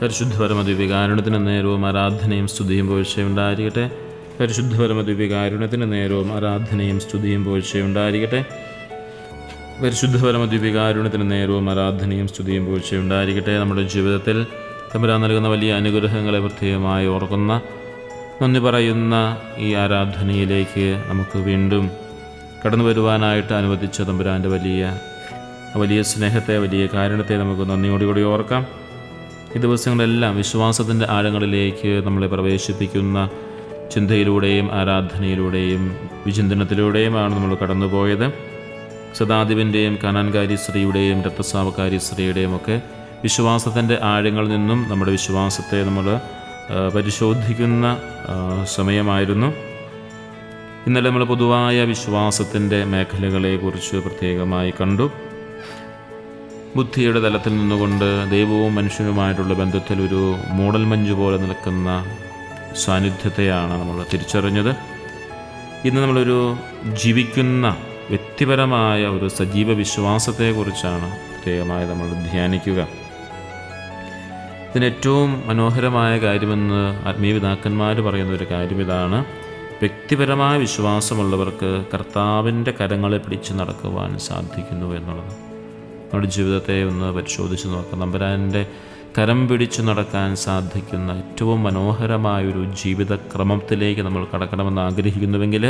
പരിശുദ്ധ പരമദ്വീപികാരുണത്തിന് നേരവും ആരാധനയും സ്തുതിയും പോഴ്ചയുണ്ടായിരിക്കട്ടെ പരിശുദ്ധ പരമദ്വീപികാരുണത്തിന് നേരവും ആരാധനയും സ്തുതിയും പോഴ്ചയുണ്ടായിരിക്കട്ടെ പരിശുദ്ധ പരമദ്വീപികാരുണത്തിന് നേരവും ആരാധനയും സ്തുതിയും പോഴ്ചയുണ്ടായിരിക്കട്ടെ നമ്മുടെ ജീവിതത്തിൽ തമ്പുരാൻ നൽകുന്ന വലിയ അനുഗ്രഹങ്ങളെ പ്രത്യേകമായി ഓർക്കുന്ന നന്ദി പറയുന്ന ഈ ആരാധനയിലേക്ക് നമുക്ക് വീണ്ടും കടന്നു വരുവാനായിട്ട് അനുവദിച്ച തമ്പുരാന്റെ വലിയ വലിയ സ്നേഹത്തെ വലിയ കാരണത്തെ നമുക്ക് നന്ദിയോടുകൂടി ഓർക്കാം. ഈ ദിവസങ്ങളെല്ലാം വിശ്വാസത്തിന്റെ ആഴങ്ങളിലേക്ക് നമ്മളെ പ്രവേശിപ്പിക്കുന്ന ചിന്തയിലൂടെയും ആരാധനയിലൂടെയും വിചിന്തനത്തിലൂടെയുമാണ് നമ്മൾ കടന്നുപോയത്. സദാദിവിന്റെയും കനാൻകാരി സ്ത്രീയുടെയും രക്തസാവകാരി സ്ത്രീയുടെയും ഒക്കെ വിശ്വാസത്തിന്റെ ആഴങ്ങളിൽ നിന്നും നമ്മുടെ വിശ്വാസത്തെ നമ്മൾ പരിശോധിക്കുന്ന സമയമായിരുന്നു. ഇന്നലെ നമ്മൾ പൊതുവായ വിശ്വാസത്തിന്റെ മേഖലകളെക്കുറിച്ച് പ്രത്യേകമായി കണ്ടു. ബുദ്ധിയുടെ തലത്തിൽ നിന്നുകൊണ്ട് ദൈവവും മനുഷ്യനുമായിട്ടുള്ള ബന്ധത്തിൽ ഒരു മൂടൽ മഞ്ഞ് പോലെ നിൽക്കുന്ന സാന്നിധ്യത്തെയാണ് നമ്മൾ തിരിച്ചറിഞ്ഞത്. ഇന്ന് നമ്മളൊരു ജീവിക്കുന്ന വ്യക്തിപരമായ ഒരു സജീവ വിശ്വാസത്തെക്കുറിച്ചാണ് പ്രത്യേകമായി നമ്മൾ ധ്യാനിക്കുക. ഇതിനേറ്റവും മനോഹരമായ കാര്യമെന്ന് ആത്മീയപിതാക്കന്മാർ പറയുന്ന ഒരു കാര്യം ഇതാണ് വ്യക്തിപരമായ വിശ്വാസമുള്ളവർക്ക് കർത്താവിന്റെ കരങ്ങളെ പിടിച്ച് നടക്കുവാൻ സാധിക്കുന്നു എന്നുള്ളത്. നമ്മുടെ ജീവിതത്തെ ഒന്ന് പരിശോധിച്ച് നോക്കാം. നമ്പരാന്റെ കരം പിടിച്ചു നടക്കാൻ സാധിക്കുന്ന ഏറ്റവും മനോഹരമായൊരു ജീവിതക്രമത്തിലേക്ക് നമ്മൾ കടക്കണമെന്ന് ആഗ്രഹിക്കുന്നുവെങ്കിൽ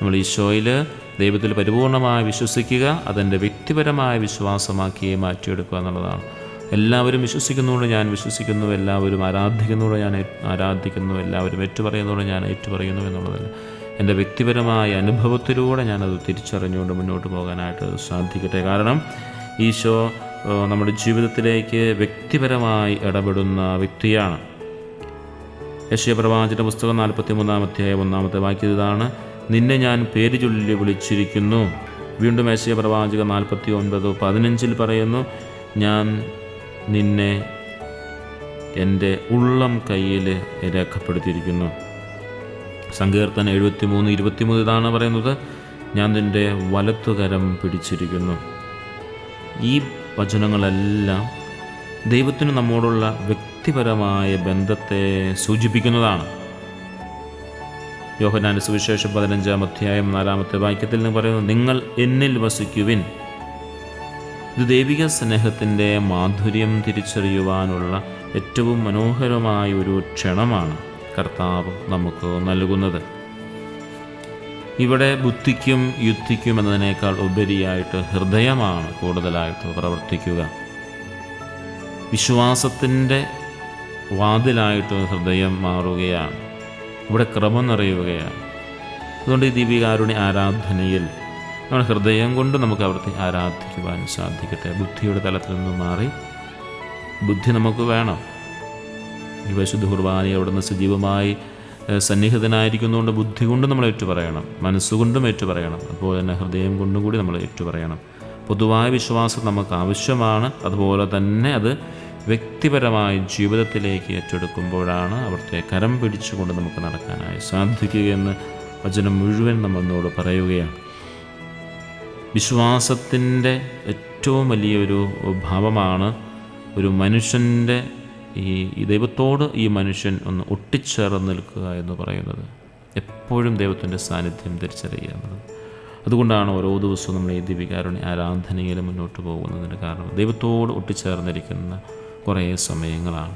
നമ്മൾ ഈശോയിൽ ദൈവത്തിൽ പരിപൂർണമായി വിശ്വസിക്കുക അതെന്റെ വ്യക്തിപരമായ വിശ്വാസമാക്കി മാറ്റിയെടുക്കുക എന്നുള്ളതാണ്. എല്ലാവരും വിശ്വസിക്കുന്നതുകൊണ്ട് ഞാൻ വിശ്വസിക്കുന്നു എല്ലാവരും ആരാധിക്കുന്നതുകൊണ്ട് ഞാൻ ആരാധിക്കുന്നു എല്ലാവരും ഏറ്റുപറയുന്നതോടെ ഞാൻ ഏറ്റുപറയുന്നു എന്നുള്ളതല്ല. എന്റെ വ്യക്തിപരമായ അനുഭവത്തിലൂടെ ഞാനത് തിരിച്ചറിഞ്ഞുകൊണ്ട് മുന്നോട്ട് പോകാനായിട്ട് സാധിക്കട്ടെ. കാരണം ഈശോ നമ്മുടെ ജീവിതത്തിലേക്ക് വ്യക്തിപരമായി ഇടപെടുന്ന വ്യക്തിയാണ്. യശയ പ്രവാചന പുസ്തകം നാൽപ്പത്തി മൂന്നാം അധ്യായം ഒന്നാമത്തെ വാക്യം നിന്നെ ഞാൻ പേര് ചൊല്ലി വിളിച്ചിരിക്കുന്നു. വീണ്ടും യശയ പ്രവാചക നാൽപ്പത്തി ഒൻപത് പതിനഞ്ചിൽ പറയുന്നു ഞാൻ നിന്നെ എന്റെ ഉള്ളം കയ്യിൽ രേഖപ്പെടുത്തിയിരിക്കുന്നു. സങ്കീർത്തനം എഴുപത്തി മൂന്ന് ഇരുപത്തിമൂന്ന് ഇതാണ് പറയുന്നത് ഞാൻ നിന്റെ വലത്തുകരം പിടിച്ചിരിക്കുന്നു. ഈ വചനങ്ങളെല്ലാം ദൈവത്തിന് നമ്മോടുള്ള വ്യക്തിപരമായ ബന്ധത്തെ സൂചിപ്പിക്കുന്നതാണ്. യോഹനാന്റെ സുവിശേഷം പതിനഞ്ചാം അധ്യായം നാലാമത്തെ വാക്യത്തിൽ നിന്ന് പറയുന്നു നിങ്ങൾ എന്നിൽ വസിക്കുവിൻ. ഇത് ദൈവിക സ്നേഹത്തിന്റെ മാധുര്യം തിരിച്ചറിയുവാനുള്ള ഏറ്റവും മനോഹരമായ ഒരു ക്ഷണമാണ് കർത്താവ് നമുക്ക് നൽകുന്നത്. ഇവിടെ ബുദ്ധിക്കും യുദ്ധിക്കും എന്നതിനേക്കാൾ ഉപരിയായിട്ട് ഹൃദയമാണ് കൂടുതലായിട്ട് പ്രവർത്തിക്കുക. വിശ്വാസത്തിന്റെ വാതിലായിട്ട് ഹൃദയം മാറുകയാണ്. ഇവിടെ ക്രമം നിറയുകയാണ്. അതുകൊണ്ട് ഈ ദീപികാരുടെ ആരാധനയിൽ നമ്മുടെ ഹൃദയം കൊണ്ട് നമുക്ക് അവിടുത്തെ ആരാധിക്കുവാൻ സാധിക്കട്ടെ. ബുദ്ധിയുടെ തലത്തിൽ നിന്ന് മാറി ബുദ്ധി നമുക്ക് വേണം. ഈ വിശുദ്ധ കുർബാന അവിടുന്ന് സജീവമായി സന്നിഹിതനായിരിക്കുന്നതുകൊണ്ട് ബുദ്ധി കൊണ്ട് നമ്മൾ ഏറ്റുപറയണം. മനസ്സുകൊണ്ടും ഏറ്റുപറയണം. അതുപോലെ തന്നെ ഹൃദയം കൊണ്ടും കൂടി നമ്മൾ ഏറ്റുപറയണം. പൊതുവായ വിശ്വാസം നമുക്ക് ആവശ്യമാണ്. അതുപോലെ തന്നെ അത് വ്യക്തിപരമായ ജീവിതത്തിലേക്ക് ഏറ്റെടുക്കുമ്പോഴാണ് അവിടുത്തെ കരം പിടിച്ചുകൊണ്ട് നമുക്ക് നടക്കാനായി സാധിക്കുകയെന്ന് വചനം മുഴുവൻ നമ്മളോട് പറയുകയാണ്. വിശ്വാസത്തിന്റെ ഏറ്റവും വലിയൊരു ഭാവമാണ് ഒരു മനുഷ്യന്റെ ഈ ദൈവത്തോട് ഈ മനുഷ്യൻ ഒന്ന് ഒട്ടിച്ചേർന്ന് നിൽക്കുക എന്ന് പറയുന്നത് എപ്പോഴും ദൈവത്തിന്റെ സാന്നിധ്യം തിരിച്ചറിയുക അതുകൊണ്ടാണ് ഓരോ ദിവസവും നമ്മൾ ഈ ദിവികാരുണ്യ ആരാധനയിൽ മുന്നോട്ട് പോകുന്നതിന് കാരണം ദൈവത്തോട് ഒട്ടിച്ചേർന്നിരിക്കുന്ന കുറേ സമയങ്ങളാണ്.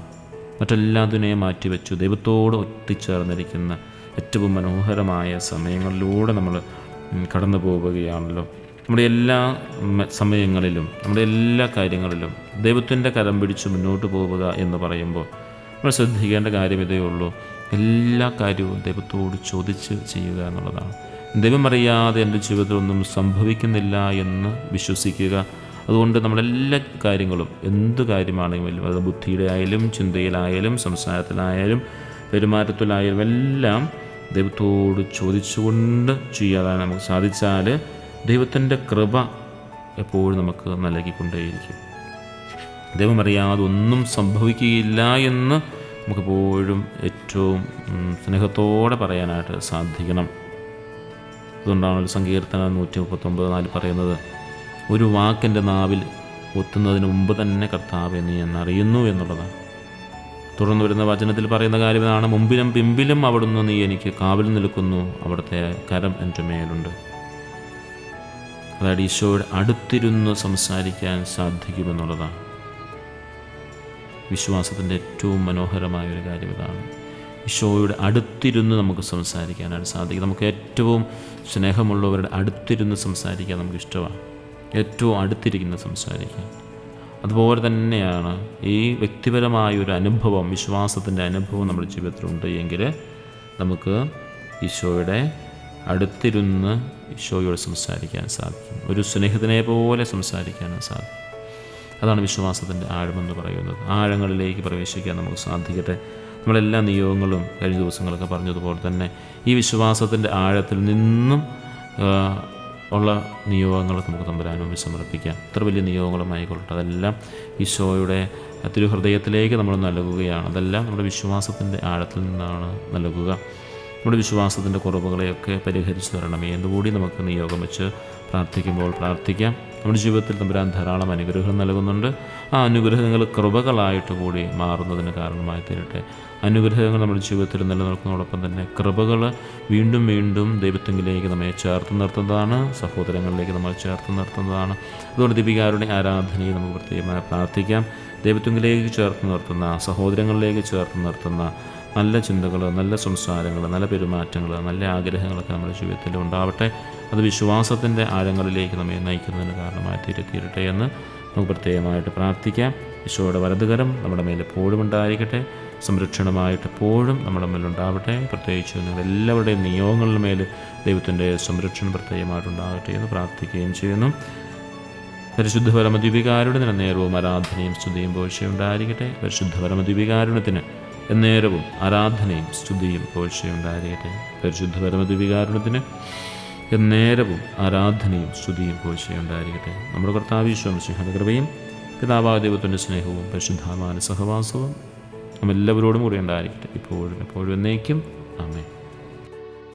മറ്റെല്ലാത്തിനെയും മാറ്റിവെച്ചു ദൈവത്തോട് ഒട്ടിച്ചേർന്നിരിക്കുന്ന ഏറ്റവും മനോഹരമായ സമയങ്ങളിലൂടെ നമ്മൾ കടന്നു പോവുകയാണല്ലോ നമ്മുടെ എല്ലാ സമയങ്ങളിലും നമ്മുടെ എല്ലാ കാര്യങ്ങളിലും ദൈവത്തിന്റെ കരം പിടിച്ച് മുന്നോട്ട് പോവുക എന്ന് പറയുമ്പോൾ നമ്മൾ ശ്രദ്ധിക്കേണ്ട കാര്യം ഇതേ ഉള്ളൂ. എല്ലാ കാര്യവും ദൈവത്തോട് ചോദിച്ച് ചെയ്യുക എന്നുള്ളതാണ്. ദൈവമറിയാതെ എന്റെ ജീവിതത്തിലൊന്നും സംഭവിക്കുന്നില്ല എന്ന് വിശ്വസിക്കുക. അതുകൊണ്ട് നമ്മളെല്ലാ കാര്യങ്ങളും എന്ത് കാര്യമാണെങ്കിലും അത് ബുദ്ധിയുടെ ആയാലും ചിന്തയിലായാലും സംസാരത്തിലായാലും പെരുമാറ്റത്തിലായാലും എല്ലാം ദൈവത്തോട് ചോദിച്ചുകൊണ്ട് ചെയ്യാതെ നമുക്ക് സാധിച്ചാൽ ദൈവത്തിന്റെ കൃപ എപ്പോഴും നമുക്ക് നൽകിക്കൊണ്ടേയിരിക്കും. ദൈവം അറിയാതെ ഒന്നും സംഭവിക്കുകയില്ല എന്ന് നമുക്കെപ്പോഴും ഏറ്റവും സ്നേഹത്തോടെ പറയാനായിട്ട് സാധിക്കണം. അതുകൊണ്ടാണ് ഒരു സങ്കീർത്തന നൂറ്റി മുപ്പത്തൊമ്പത് നാല് പറയുന്നത് ഒരു വാക്കിന്റെ നാവിൽ ഒത്തുന്നതിന് മുമ്പ് തന്നെ കർത്താവ് നീ എന്നറിയുന്നു എന്നുള്ളതാണ്. തുടർന്ന് വരുന്ന വചനത്തിൽ പറയുന്ന കാര്യം കാര്യമാണ് മുമ്പിലും പിമ്പിലും അവിടുന്ന് നീ എനിക്ക് കാവൽ നിൽക്കുന്നു അവിടുത്തെ കരം എന്റെ മേലുണ്ട്. അതായത് ഈശോയുടെ അടുത്തിരുന്ന് സംസാരിക്കാൻ സാധിക്കുമെന്നുള്ളതാണ് വിശ്വാസത്തിന്റെ ഏറ്റവും മനോഹരമായ ഒരു കാര്യം ഇതാണ്. ഈശോയുടെ അടുത്തിരുന്ന് നമുക്ക് സംസാരിക്കാനായിട്ട് സാധിക്കും. നമുക്ക് ഏറ്റവും സ്നേഹമുള്ളവരുടെ അടുത്തിരുന്ന് സംസാരിക്കാൻ നമുക്ക് ഇഷ്ടമാണ്. ഏറ്റവും അടുത്തിരിക്കുന്ന സംസാരിക്കാൻ. അതുപോലെ തന്നെയാണ് ഈ വ്യക്തിപരമായ ഒരു അനുഭവം വിശ്വാസത്തിന്റെ അനുഭവം നമ്മുടെ ജീവിതത്തിലുണ്ട് എങ്കിൽ നമുക്ക് ഈശോയുടെ അടുത്തിരുന്ന് ഈശോയോട് സംസാരിക്കാൻ സാധിക്കും. ഒരു സ്നേഹിതനെ പോലെ സംസാരിക്കാനും സാധിക്കും. അതാണ് വിശ്വാസത്തിന്റെ ആഴമെന്ന് പറയുന്നത്. ആഴങ്ങളിലേക്ക് പ്രവേശിക്കാൻ നമുക്ക് സാധിക്കട്ടെ. നമ്മളെല്ലാ നിയോഗങ്ങളും കഴിഞ്ഞ ദിവസങ്ങളൊക്കെ പറഞ്ഞതുപോലെ തന്നെ ഈ വിശ്വാസത്തിന്റെ ആഴത്തിൽ നിന്നും ഉള്ള നിയോഗങ്ങൾ നമുക്ക് തമ്പരാനും സമർപ്പിക്കാം. ഇത്ര വലിയ നിയോഗങ്ങളുമായിക്കൊള്ളട്ടെ അതെല്ലാം ഈശോയുടെ തിരുഹൃദയത്തിലേക്ക് നമ്മൾ നൽകുകയാണ്. അതെല്ലാം നമ്മുടെ വിശ്വാസത്തിന്റെ ആഴത്തിൽ നിന്നാണ് നൽകുക. നമ്മുടെ വിശ്വാസത്തിന്റെ കുറവുകളെയൊക്കെ പരിഹരിച്ചു തരണമേ എന്നുകൂടി നമുക്ക് നിയോഗം വെച്ച് പ്രാർത്ഥിക്കുമ്പോൾ പ്രാർത്ഥിക്കാം. നമ്മുടെ ജീവിതത്തിൽ തമ്പുരാൻ ധാരാളം അനുഗ്രഹം നൽകുന്നുണ്ട്. ആ അനുഗ്രഹങ്ങൾ കൃപകളായിട്ട് കൂടി മാറുന്നതിന് കാരണമായി തീരട്ടെ. അനുഗ്രഹങ്ങൾ നമ്മുടെ ജീവിതത്തിൽ നിലനിൽക്കുന്നതോടൊപ്പം തന്നെ കൃപകൾ വീണ്ടും വീണ്ടും ദൈവത്തെങ്കിലേക്ക് നമ്മെ ചേർത്ത് നിർത്തുന്നതാണ്. സഹോദരങ്ങളിലേക്ക് നമ്മൾ ചേർത്ത് നിർത്തുന്നതാണ്. അതുകൊണ്ട് ദീപികാരുടെ ആരാധനയെ നമുക്ക് പ്രത്യേകമായി പ്രാർത്ഥിക്കാം. ദൈവത്തെങ്കിലേക്ക് ചേർത്ത് നിർത്തുന്ന സഹോദരങ്ങളിലേക്ക് ചേർത്ത് നിർത്തുന്ന നല്ല ചിന്തകൾ നല്ല സംസാരങ്ങൾ നല്ല പെരുമാറ്റങ്ങൾ നല്ല ആഗ്രഹങ്ങളൊക്കെ നമ്മുടെ ജീവിതത്തിൽ ഉണ്ടാവട്ടെ. അത് വിശ്വാസത്തിന്റെ ആഴങ്ങളിലേക്ക് നമ്മെ നയിക്കുന്നതിന് കാരണമായി തീരത്തീരട്ടെ എന്ന് നമുക്ക് പ്രത്യേകമായിട്ട് പ്രാർത്ഥിക്കാം. ഈശോയുടെ വലതുകരം നമ്മുടെ മേൽ എപ്പോഴും ഉണ്ടായിരിക്കട്ടെ. സംരക്ഷണമായിട്ട് എപ്പോഴും നമ്മുടെ മേലുണ്ടാവട്ടെ പ്രത്യേകിച്ച് നിങ്ങൾ എല്ലാവരുടെയും നിയോഗങ്ങളുടെ മേൽ ദൈവത്തിന്റെ സംരക്ഷണം പ്രത്യേകമായിട്ടുണ്ടാകട്ടെ എന്ന് പ്രാർത്ഥിക്കുകയും ചെയ്യുന്നു. പരിശുദ്ധ പരമദ്വീപികാരുടെ നേരവും ആരാധനയും സ്തുതിയും പോഴ്ചയുണ്ടായിരിക്കട്ടെ പരിശുദ്ധ പരമദ്വീപികാരുണത്തിന് എന്നേരവും ആരാധനയും സ്തുതിയും പോഴ്ചയുണ്ടായിരിക്കട്ടെ പരിശുദ്ധ പരമദ്വീപികാരുണത്തിന് എന്നേരവും ആരാധനയും സ്തുതിയും പോഴ്ചയുണ്ടായിരിക്കട്ടെ നമ്മുടെ കർത്താവീശ്വരം സിംഹയുടെ കൃപയും പിതാവായ സ്നേഹവും പരിശുദ്ധാമാന സഹവാസവും നമ്മെല്ലാവരോടും കൂടി ഉണ്ടായിരിക്കട്ടെ. ഇപ്പോഴും എപ്പോഴും എന്നേക്കും. ആമേ